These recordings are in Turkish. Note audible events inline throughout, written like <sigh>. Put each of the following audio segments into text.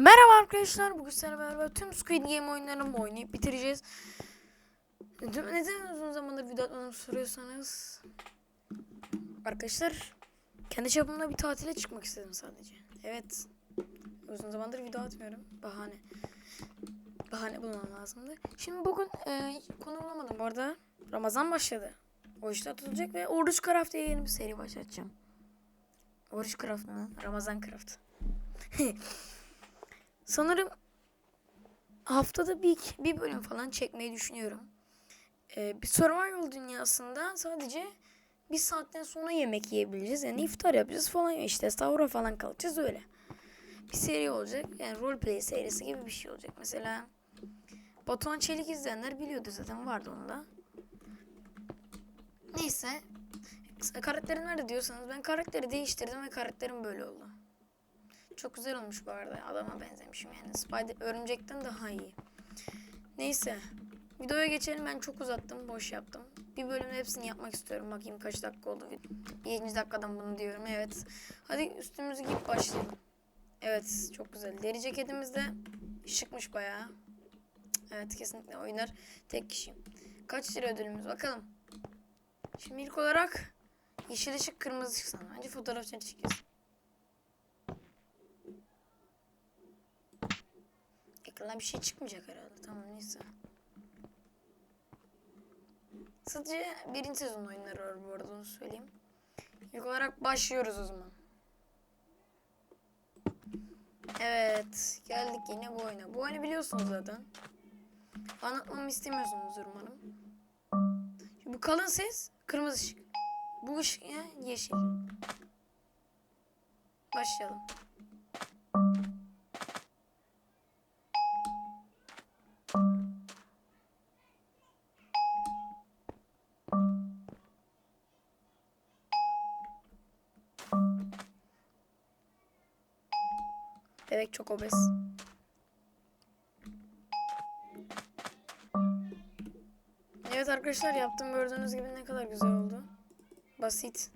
Merhaba arkadaşlar. Bugün sizlerle beraber tüm Squid Game oyunlarını oynayıp bitireceğiz. Neden uzun zamandır video atmadığımı soruyorsanız arkadaşlar kendi çapımda bir tatile çıkmak istedim sadece. Evet. Uzun zamandır video atmıyorum. Bahane. Bahane bulmam lazımdı. Şimdi bugün e, konu bulamadım. Bu arada Ramazan başladı. O işte atılacak ve Oruç Craft diye yeni bir seri başlatacağım. Oruç Craft mı? Ramazan Craft. <laughs> Sanırım haftada bir, bir bölüm falan çekmeyi düşünüyorum. Ee, bir survival dünyasında sadece bir saatten sonra yemek yiyebiliriz. Yani iftar yapacağız falan işte sahura falan kalacağız öyle. Bir seri olacak. Yani roleplay serisi gibi bir şey olacak. Mesela Batuhan Çelik izleyenler biliyordu zaten vardı onda. Neyse. Karakterin nerede diyorsanız ben karakteri değiştirdim ve karakterim böyle oldu. Çok güzel olmuş bu arada. Adama benzemişim yani. Spider örümcekten daha iyi. Neyse. Videoya geçelim. Ben çok uzattım. Boş yaptım. Bir bölümün hepsini yapmak istiyorum. Bakayım kaç dakika oldu. 7. dakikadan bunu diyorum. Evet. Hadi üstümüzü giyip başlayalım. Evet. Çok güzel. Deri ceketimiz de şıkmış bayağı. Evet kesinlikle oynar. Tek kişi. Kaç lira ödülümüz? Bakalım. Şimdi ilk olarak yeşil ışık kırmızı ışık sana. Bence fotoğrafını çekeceğiz. Ekrana bir şey çıkmayacak herhalde. Tamam neyse. Sadece birinci sezon oyunları var bu arada onu söyleyeyim. İlk olarak başlıyoruz o zaman. Evet. Geldik yine bu oyuna. Bu oyunu biliyorsunuz zaten. Anlatmamı istemiyorsunuzdur umarım. Şimdi bu kalın ses kırmızı ışık. Bu ışık ya yeşil. Başlayalım. Bebek çok obez. Evet arkadaşlar yaptığım gördüğünüz gibi ne kadar güzel oldu. Basit.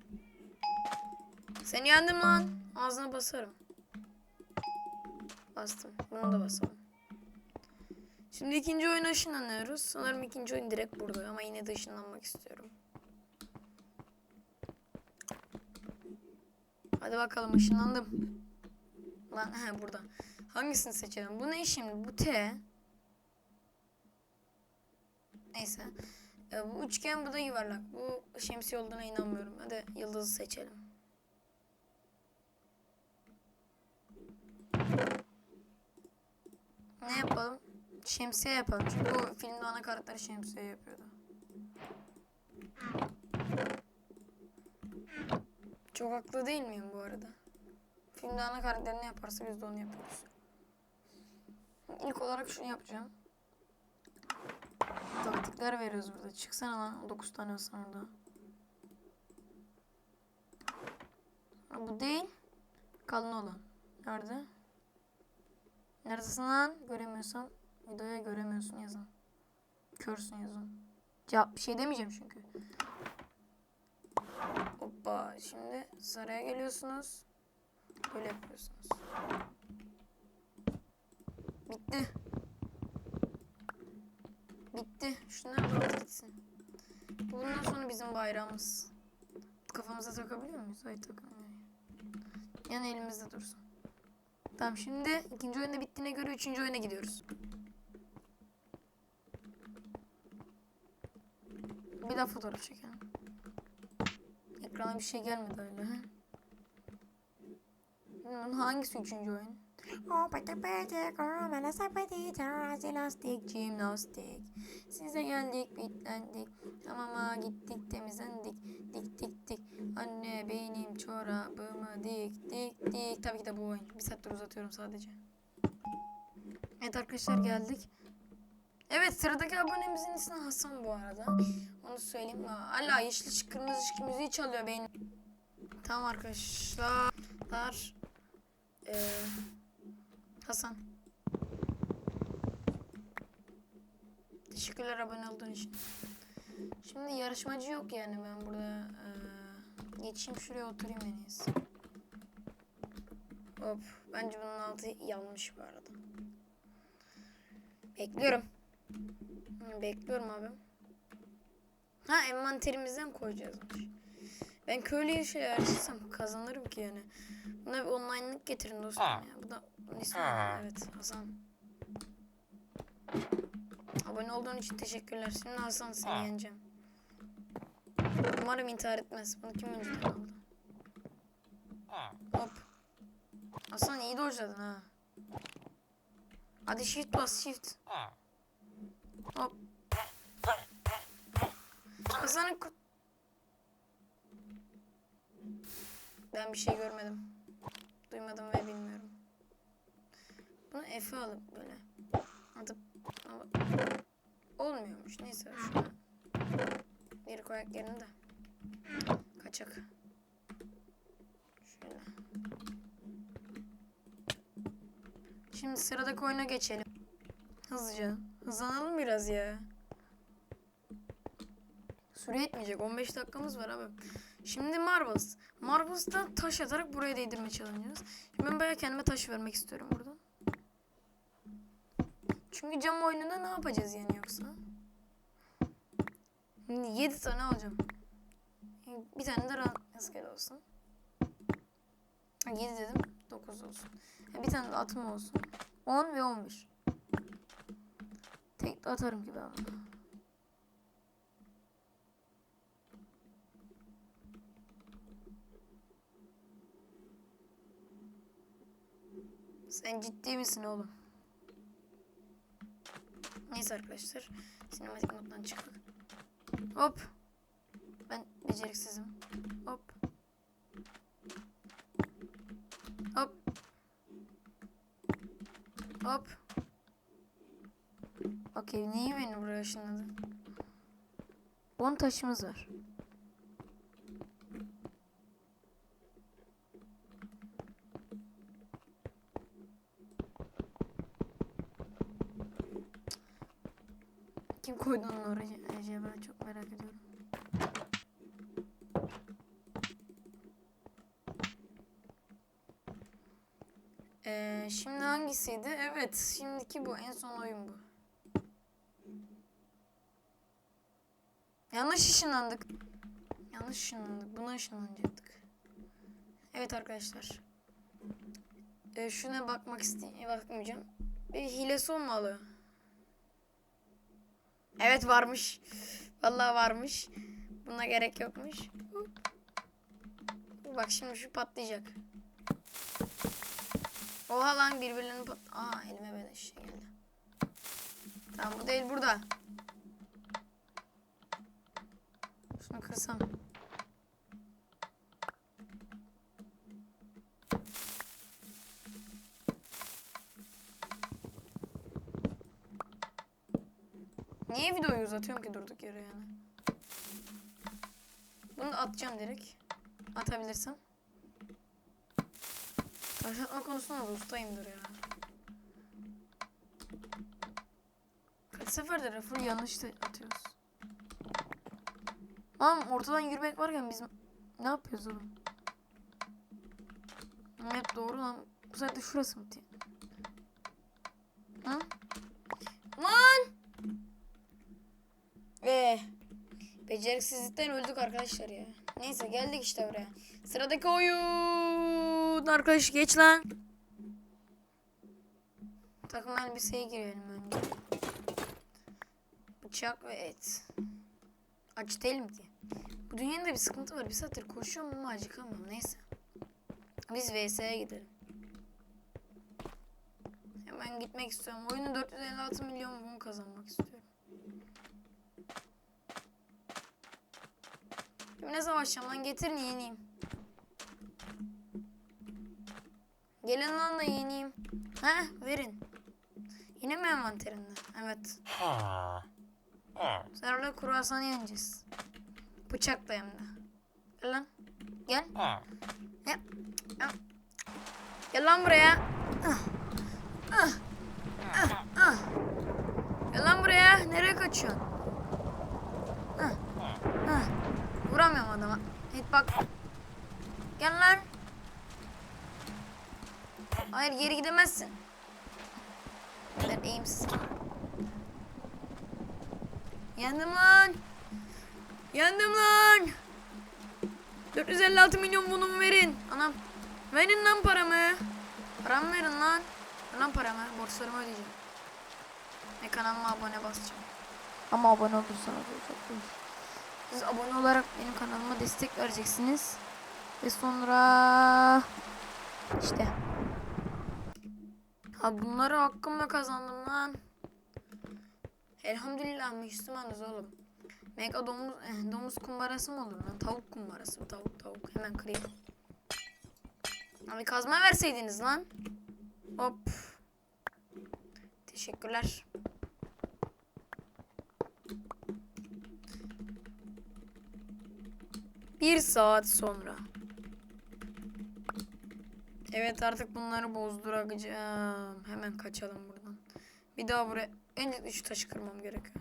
Seni yendim lan. Ağzına basarım. Bastım. Bunu da basalım. Şimdi ikinci oyuna ışınlanıyoruz. Sanırım ikinci oyun direkt burada ama yine de ışınlanmak istiyorum. Hadi bakalım ışınlandım. Lan he burada. Hangisini seçelim? Bu ne şimdi? Bu T. Neyse. Ee, bu üçgen bu da yuvarlak. Bu şemsiye olduğuna inanmıyorum. Hadi yıldızı seçelim. Ne yapalım? Şemsiye yapalım. Çünkü bu filmde ana karakter şemsiye yapıyordu. Çok haklı değil miyim bu arada? Filmde ana karakter ne yaparsa biz de onu yapıyoruz. İlk olarak şunu yapacağım. Taktikler veriyoruz burada. Çıksana lan. 9 tane olsan orada. Bu değil. Kalın olan. Nerede? Neredesin lan? Göremiyorsan. Videoya göremiyorsun yazın. Körsün yazın. Cevap bir şey demeyeceğim çünkü. Hoppa. Şimdi saraya geliyorsunuz. Böyle yapıyorsunuz. Bitti. Bitti. Şunlar da gitsin. Bundan sonra bizim bayrağımız. Kafamıza takabiliyor muyuz? Hayır takamıyoruz. Yani elimizde dursun. Tamam şimdi ikinci oyunda bittiğine göre üçüncü oyuna gidiyoruz. Bir daha fotoğraf çekelim. Ekrana bir şey gelmedi öyle. Hmm, Hangisi üçüncü oyun? Sepeti terazi lastik jimnastik. Size geldik bitlendik. Tamama gittik temizlendik. Dik dik dik. Anne benim çorabımı dik dik dik. Tabii ki de bu oyun. Bir saattir uzatıyorum sadece. Evet arkadaşlar geldik. Evet sıradaki abonemizin ismi Hasan bu arada. Onu söyleyeyim. Hala yeşil kırmızı ışık müziği çalıyor benim. Tamam arkadaşlar. Ee, Hasan. Teşekkürler abone olduğun için. Şimdi yarışmacı yok yani ben burada. Ee, geçeyim şuraya oturayım en iyisi. Hop. Bence bunun altı yanlış bu arada. Bekliyorum. Bekliyorum abi. Ha envanterimizden koyacağız. Ben köylüye şey açsam kazanırım ki yani. Buna bir online'lık getirin dostum ya. Bu da ismi evet Hasan. Abone olduğun için teşekkürler. Şimdi Hasan seni yeneceğim. Umarım intihar etmez. Bunu kim önceden aldı? Hop. Hasan iyi dojladın ha. Hadi shift bas shift. Hop. Hasan'ın ku- Ben bir şey görmedim. Duymadım ve bilmiyorum. Bunu F'e alıp böyle atıp olmuyormuş. Neyse şunu geri koyak yerine de kaçak. Şöyle. Şimdi sıradaki oyuna geçelim. Hızlıca. Hızlanalım biraz ya. Süre yetmeyecek. 15 dakikamız var abi. Şimdi Marbles. Marbles'tan taş atarak buraya değdirme challenge'ımız. Şimdi ben bayağı kendime taş vermek istiyorum burada. Çünkü cam oyununda ne yapacağız yani yoksa? 7 tane alacağım. Bir tane de rastgele olsun. 7 dedim. 9 olsun. Bir tane de atım olsun. 10 ve 11. Tek atarım ki ben Sen ciddi misin oğlum? Neyse arkadaşlar. Sinematik moddan çıktık. Hop. Ben beceriksizim. Hop. Hop. Hop. Okey. Niye beni buraya ışınladı? 10 taşımız var. Kim koydu onu oraya acaba çok merak ediyorum. Ee, şimdi hangisiydi? Evet, şimdiki bu. En son oyun bu. Yanlış ışınlandık. Yanlış ışınlandık. Buna ışınlanacaktık. Evet arkadaşlar. Ee, şuna bakmak isteyeyim. Bakmayacağım. Bir hilesi olmalı. Evet varmış. Vallahi varmış. Buna gerek yokmuş. Bak şimdi şu patlayacak. Oha lan birbirlerinin pat... Aa elime böyle şey geldi. Tamam bu değil burada. Şunu kırsam. Videoyu uzatıyorum ki durduk yere yani? Bunu da atacağım direkt. Atabilirsem. Taş atma konusunda da ustayımdır ya. Kaç seferdir full yanlış atıyoruz. Lan ortadan yürümek varken biz ne yapıyoruz oğlum? Hep doğru lan. Bu sefer de şurası mı diye. Hı? Lan! Ee, beceriksizlikten öldük arkadaşlar ya. Neyse geldik işte buraya. Sıradaki oyun. Arkadaş geç lan. Takım elbiseye girelim önce. Bıçak ve et. Aç değilim ki. Bu dünyada bir sıkıntı var. Bir saattir koşuyorum ama acıkamam. Neyse. Biz VS'ye gidelim. Hemen gitmek istiyorum. Oyunu 456 milyon won kazanmak istiyorum. Kimle savaşacağım lan getirin yeneyim. Gelin lan da yeneyim. He verin. Yine mi envanterinde? Evet. Sarılı kruvasan yeneceğiz. Bıçakla hem de. Gel lan. Gel. Gel. Gel. Gel lan buraya. Ah. Ah. Ah. Ah. Gel lan buraya. Nereye kaçıyorsun? Ah. Ah. Vuramıyorum adama. Hit bak. Gel lan. Hayır geri gidemezsin. Ben eğimsiz. Yendim lan. Yendim lan. 456 milyon bunu verin. Anam. Verin lan paramı. Paramı verin lan. Lan paramı. Borçlarımı ödeyeceğim. Ve kanalıma abone basacağım. Ama abone olursanız iyi. Siz abone olarak benim kanalıma destek vereceksiniz. Ve sonra işte. Ha bunları hakkımla kazandım lan. Elhamdülillah Müslümanız oğlum. Mega domuz, eh, domuz kumbarası mı olur lan? Tavuk kumbarası. Tavuk tavuk. Hemen kırayım. Abi kazma verseydiniz lan. Hop. Teşekkürler. Bir saat sonra. Evet artık bunları bozduracağım. Hemen kaçalım buradan. Bir daha buraya öncelikle şu taşı kırmam gerekiyor.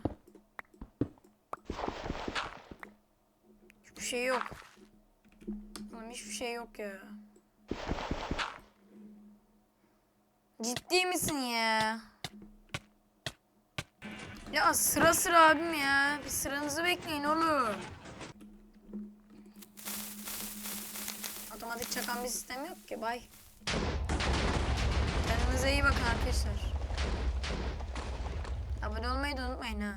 Hiçbir şey yok. Oğlum hiçbir şey yok ya. Ciddi misin ya? Ya sıra sıra abim ya. Bir sıranızı bekleyin oğlum. Otomatik çakan bir sistem yok ki. Bay. Kendinize iyi bakın arkadaşlar. Abone olmayı da unutmayın ha.